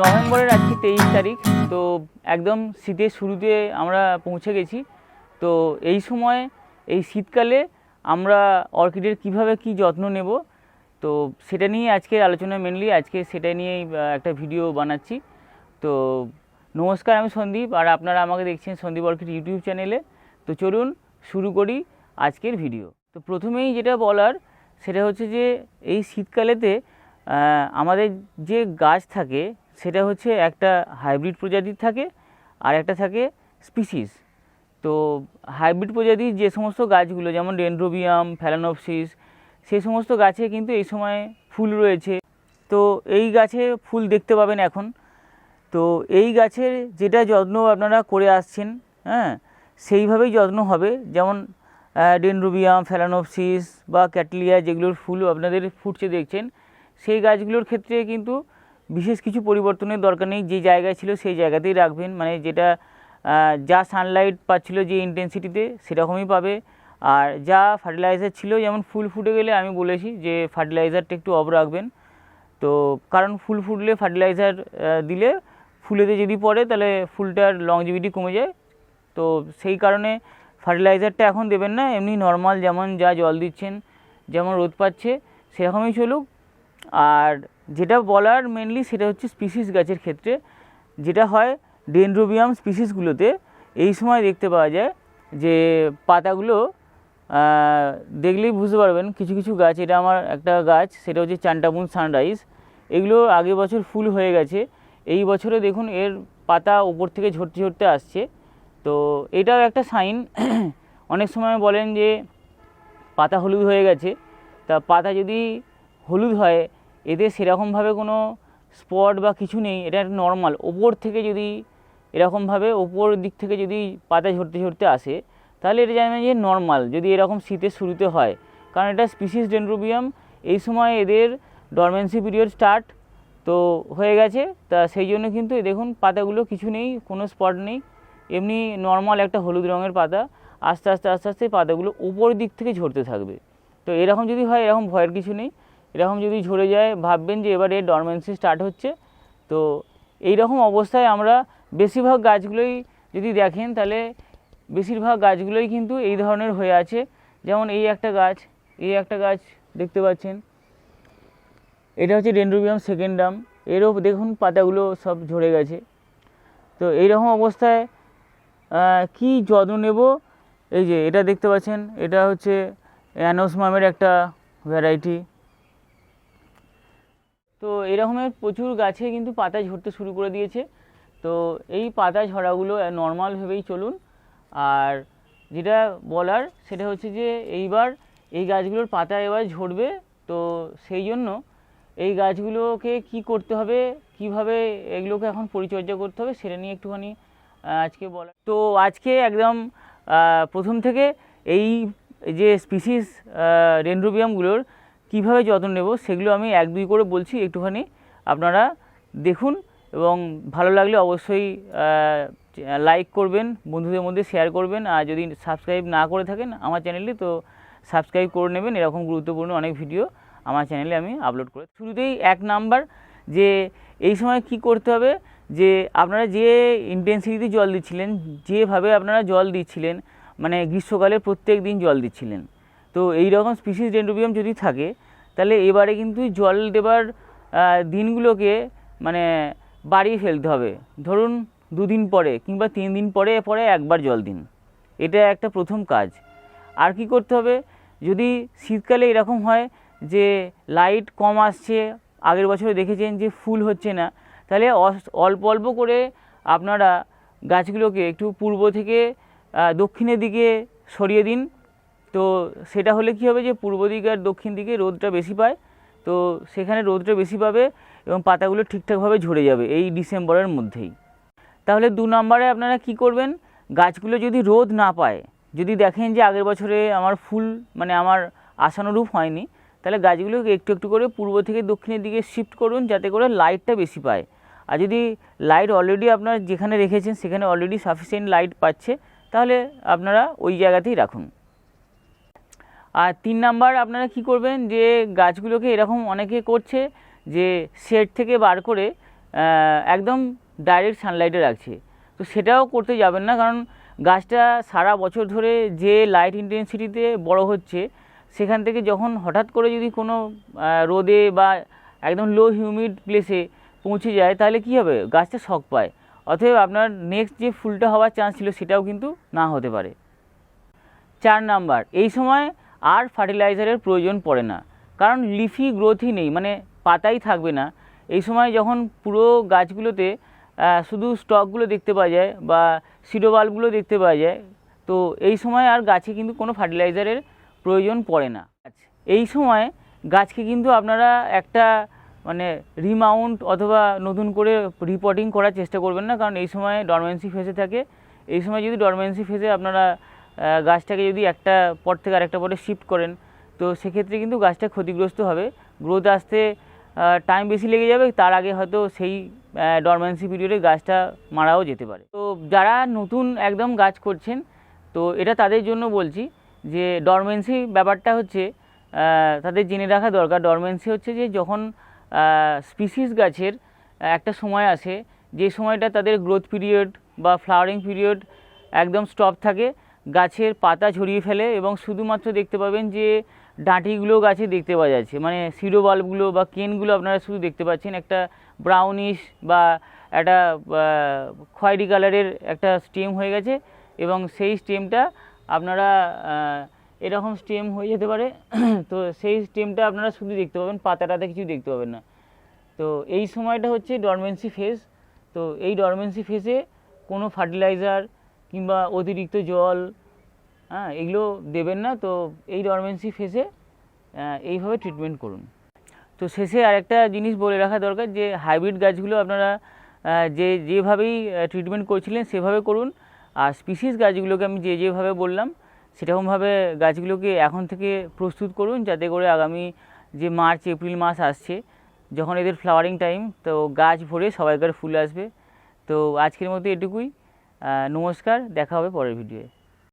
নভেম্বরের আজকে তেইশ তারিখ, তো একদম শীতের শুরুতে আমরা পৌঁছে গেছি। তো এই সময়, এই শীতকালে আমরা অর্কিডের কীভাবে কি যত্ন নেব, তো সেটা নিয়ে আজকে আলোচনা মেনলি আজকে সেটা নিয়েই একটা ভিডিও বানাচ্ছি। তো নমস্কার, আমি সন্দীপ, আর আপনারা আমাকে দেখছেন সন্দীপ অর্কিড ইউটিউব চ্যানেলে। তো চলুন শুরু করি আজকের ভিডিও তো প্রথমেই যেটা বলার, সেটা হচ্ছে যে এই শীতকালেতে আমাদের যে গাছ থাকে সেটা হচ্ছে একটা হাইব্রিড প্রজাতির থাকে আর একটা থাকে স্পিসিস। তো হাইব্রিড প্রজাতির যে সমস্ত গাছগুলো, যেমন ডেন্ড্রোবিয়াম ফ্যালানোপসিস সেই সমস্ত গাছে কিন্তু এই সময় ফুল রয়েছে। তো এই গাছে ফুল দেখতে পাবেন এখন। তো এই গাছের যেটা যত্ন আপনারা করে আসছেন হ্যাঁ সেইভাবেই যত্ন হবে। যেমন ডেনরুবিয়াম ফ্যালানোপসিস বা ক্যাটলিয়া যেগুলোর ফুল আপনাদের ফুটছে দেখছেন, সেই গাছগুলোর ক্ষেত্রে কিন্তু বিশেষ কিছু পরিবর্তনের দরকার নেই, যে জায়গায় ছিল সেই জায়গাতেই রাখবেন। মানে যেটা যা সানলাইট পাচ্ছিল যে ইন্টেন্সিটিতে সেরকমই পাবে। আর যা ফার্টিলাইজার ছিল, যেমন ফুল ফুটে গেলে আমি বলেছি যে ফার্টিলাইজারটা একটু অফ রাখবেন। তো কারণ ফুল ফুটলে ফার্টিলাইজার দিলে ফুলেতে যদি পড়ে, তাহলে ফুলটার লংজিভিটি কমে যায়। তো সেই কারণে ফার্টিলাইজারটা এখন দেবেন না, এমনি নর্মাল যেমন যা জল দিচ্ছেন, যেমন রোদ পাচ্ছে, সেরকমই চলুক। আর যেটা বলার মেনলি সেটা হচ্ছে স্পিসিস গাছের ক্ষেত্রে, যেটা হয় ডেনড্রোবিয়াম স্পিসিসগুলোতে এই সময় দেখতে পাওয়া যায় যে পাতাগুলো দেখলেই বুঝতে পারবেন কিছু কিছু গাছ, এটা আমার একটা গাছ, সেটা হচ্ছে চান্টাবুন সানরাইজ এগুলো আগের বছর ফুল হয়ে গেছে। এই বছরে দেখুন এর পাতা উপর থেকে ঝরতে ঝরতে আসছে। তো এটাও একটা সাইন অনেক সময় বলেন যে পাতা হলুদ হয়ে গেছে। তা পাতা যদি হলুদ হয় এতে সেরকমভাবে কোনো স্পট বা কিছু নেই, এটা একটা নর্মাল ওপর থেকে যদি এরকমভাবে, ওপর দিক থেকে যদি পাতা ঝরতে ঝরতে আসে, তাহলে এটা জানবেন যে নর্মাল যদি এরকম শীতের শুরুতে হয়। কারণ এটা স্পিসিস ডেন্ড্রোবিয়াম এই সময় এদের ডরমেন্সি পিরিয়ড স্টার্ট তো হয়ে গেছে। তা সেই জন্য কিন্তু দেখুন, পাতাগুলো কিছু নেই, কোনো স্পট নেই। এমনি নর্মাল একটা হলুদ রঙের পাতা, আস্তে আস্তে আস্তে আস্তে পাতাগুলো উপর দিক থেকে ঝরতে থাকবে। তো এরকম যদি হয়, এরকম ভয়ের কিছু নেই। এরকম যদি ঝরে যায়, ভাববেন যে এবারে ডরমেন্সি স্টার্ট হচ্ছে। তো এই রকম অবস্থায় আমরা বেশিরভাগ গাছগুলোই যদি দেখেন, তাহলে বেশিরভাগ গাছগুলোই কিন্তু এই ধরনের হয়ে আছে। যেমন এই একটা গাছ, এই একটা গাছ দেখতে পাচ্ছেন। এটা হচ্ছে ডেন্ড্রোবিয়াম সেকেন্ডাম এরও দেখুন পাতাগুলো সব ঝরে গেছে। তো এইরকম অবস্থায় কি যত্ন নেব? এই যে এটা দেখতে পাচ্ছেন, এটা হচ্ছে অ্যানোসমামের একটা ভ্যারাইটি তো এরকমের প্রচুর গাছে কিন্তু পাতা ঝরতে শুরু করে দিয়েছে। তো এই পাতা ঝরাগুলো নর্মালভাবেই চলুন। আর যেটা বলার সেটা হচ্ছে যে এইবার এই গাছগুলোর পাতা এবার ঝরবে, তো সেই জন্য এই গাছগুলোকে কি করতে হবে, কীভাবে এগুলোকে এখন পরিচর্যা করতে হবে সেটা নিয়ে একটুখানি আজকে বলা তো আজকে একদম প্রথম থেকে এই যে স্পিসিস রেন্ড্রোবিয়ামগুলোর কীভাবে যত্ন নেব সেগুলো আমি এক দুই করে বলছি একটুখানি। আপনারা দেখুন এবং ভালো লাগলে অবশ্যই লাইক করবেন, বন্ধুদের মধ্যে শেয়ার করবেন। আর যদি সাবস্ক্রাইব না করে থাকেন আমার চ্যানেলে তো সাবস্ক্রাইব করে নেবেন। এরকম গুরুত্বপূর্ণ অনেক ভিডিও আমার চ্যানেলে আমি আপলোড করে শুরুতেই এক নাম্বার যে এই সময় কি করতে হবে যে আপনারা যে ইন্টেন্সিটিতে জল দিচ্ছিলেন, যেভাবে আপনারা জল দিচ্ছিলেন মানে গ্রীষ্মকালে প্রত্যেক দিন জল দিচ্ছিলেন তো এই রকম স্পিসিস ডেন্ড্রোবিয়াম যদি থাকে, তাহলে এবারে কিন্তু জল দেবার দিনগুলোকে মানে বাড়িয়ে ফেলতে হবে। ধরুন দুদিন পরে কিংবা তিন দিন পরে পরে একবার জল দিন। এটা একটা প্রথম কাজ। আর কি করতে হবে? যদি শীতকালে এরকম হয় যে লাইট কম আসছে, আগের বছরে দেখেছেন যে ফুল হচ্ছে না, তাহলে অল্প অল্প করে আপনারা গাছগুলোকে একটু পূর্ব থেকে দক্ষিণের দিকে সরিয়ে দিন। তো সেটা হলে কী হবে যে পূর্ব দিকে আর দক্ষিণ দিকে রোদটা বেশি পায়, তো সেখানে রোদটা বেশি পাবে এবং পাতাগুলো ঠিকঠাকভাবে ঝরে যাবে এই ডিসেম্বরের মধ্যেই। তাহলে দু নম্বরে আপনারা কি করবেন? গাছগুলো যদি রোদ না পায়, যদি দেখেন যে আগের বছরে আমার ফুল মানে আমার আশানুরূপ হয়নি, তাহলে গাছগুলোকে একটু একটু করে পূর্ব থেকে দক্ষিণের দিকে শিফট করুন যাতে করে লাইটটা বেশি পায়। আর যদি লাইট অলরেডি আপনার যেখানে রেখেছেন, সেখানে অলরেডি সাফিসিয়েন্ট লাইট পাচ্ছে, তাহলে আপনারা ওই জায়গাতেই রাখুন। আর তিন নাম্বার আপনারা কি করবেন যে গাছগুলোকে এরকম অনেকে করছে যে শেড থেকে বার করে একদম ডাইরেক্ট সানলাইটে রাখছে। তো সেটাও করতে যাবেন না, কারণ গাছটা সারা বছর ধরে যে লাইট ইন্টেন্সিটিতে বড় হচ্ছে, সেখান থেকে যখন হঠাৎ করে যদি কোনো রোদে বা একদম লো হিউমিড প্লেসে পৌঁছে যায়, তাহলে কী হবে? গাছটা শক পায়। অতএব আপনার নেক্সট যে ফুলটা হওয়ার চান্স ছিল, সেটাও কিন্তু না হতে পারে। চার নাম্বার, এই সময় আর ফার্টিলাইজারের প্রয়োজন পড়ে না। কারণ লিফি গ্রোথই নেই মানে পাতাই থাকবে না। এই সময় যখন পুরো গাছগুলোতে শুধু স্টকগুলো দেখতে পাওয়া যায় বা সিডোবাল্বগুলো দেখতে পাওয়া যায়, তো এই সময় আর গাছে কিন্তু কোনো ফার্টিলাইজারের প্রয়োজন পড়ে না। এই সময় গাছকে কিন্তু আপনারা একটা মানে রিমাউন্ট অথবা নতুন করে রিপোর্টিং করার চেষ্টা করবেন না, কারণ এই সময় ডরমেন্সি ফেসে থাকে। এই সময় যদি ডরমেন্সি ফেসে আপনারা গাছটাকে যদি একটা পট থেকে আরেকটা পটে শিফট করেন, তো সেক্ষেত্রে কিন্তু গাছটা ক্ষতিগ্রস্ত হবে। গ্রোথ আসতে টাইম বেশি লেগে যাবে, তার আগে হয়তো সেই ডরমেন্সি পিরিয়ডে গাছটা মারাও যেতে পারে। তো যারা নতুন একদম গাছ করছেন, তো এটা তাদের জন্য বলছি যে ডরমেন্সি ব্যাপারটা হচ্ছে তাদের জেনে রাখা দরকার। ডরমেন্সি হচ্ছে যে যখন স্পিসিস গাছের একটা সময় আসে, যে সময়টা তাদের গ্রোথ পিরিয়ড বা ফ্লাওয়ারিং পিরিয়ড একদম স্টপ থাকে গাছের পাতা ঝরিয়ে ফেলে এবং শুধুমাত্র দেখতে পাবেন যে ডাঁটিগুলো গাছে দেখতে পাওয়া যাচ্ছে। মানে সিডো বাল্বগুলো বা কেনগুলো আপনারা শুধু দেখতে পাচ্ছেন। একটা ব্রাউনিশ বা একটা খয়েরি কালারের একটা স্টেম হয়ে গেছে এবং সেই স্টেমটা আপনারা এরকম স্টেম হয়ে যেতে পারে। তো সেই স্টেমটা আপনারা শুধু দেখতে পাবেন, পাতাটাতে কিছু দেখতে পাবেন না। তো এই সময়টা হচ্ছে ডরমেন্সি ফেজ তো এই ডরমেন্সি ফেজে কোনো ফার্টিলাইজার কিংবা অতিরিক্ত জল হ্যাঁ এগুলো দেবেন না। তো এই ডরমেন্সি ফেসে এইভাবে ট্রিটমেন্ট করুন। তো শেষে আরেকটা জিনিস বলে রাখা দরকার যে হাইব্রিড গাছগুলো আপনারা যে, যেভাবেই ট্রিটমেন্ট করছিলেন সেভাবে করুন। আর স্পিসিস গাছগুলোকে আমি যে, যেভাবে বললাম, সেরকমভাবে গাছগুলোকে এখন থেকে প্রস্তুত করুন যাতে করে আগামী যে মার্চ, এপ্রিল মাস আসছে, যখন এদের ফ্লাওয়ারিং টাইম তো গাছ ভরে সবাইকার ফুল আসবে। তো আজকের মতো এটুকুই। নমস্কার দেখা হবে পরের ভিডিওয়ে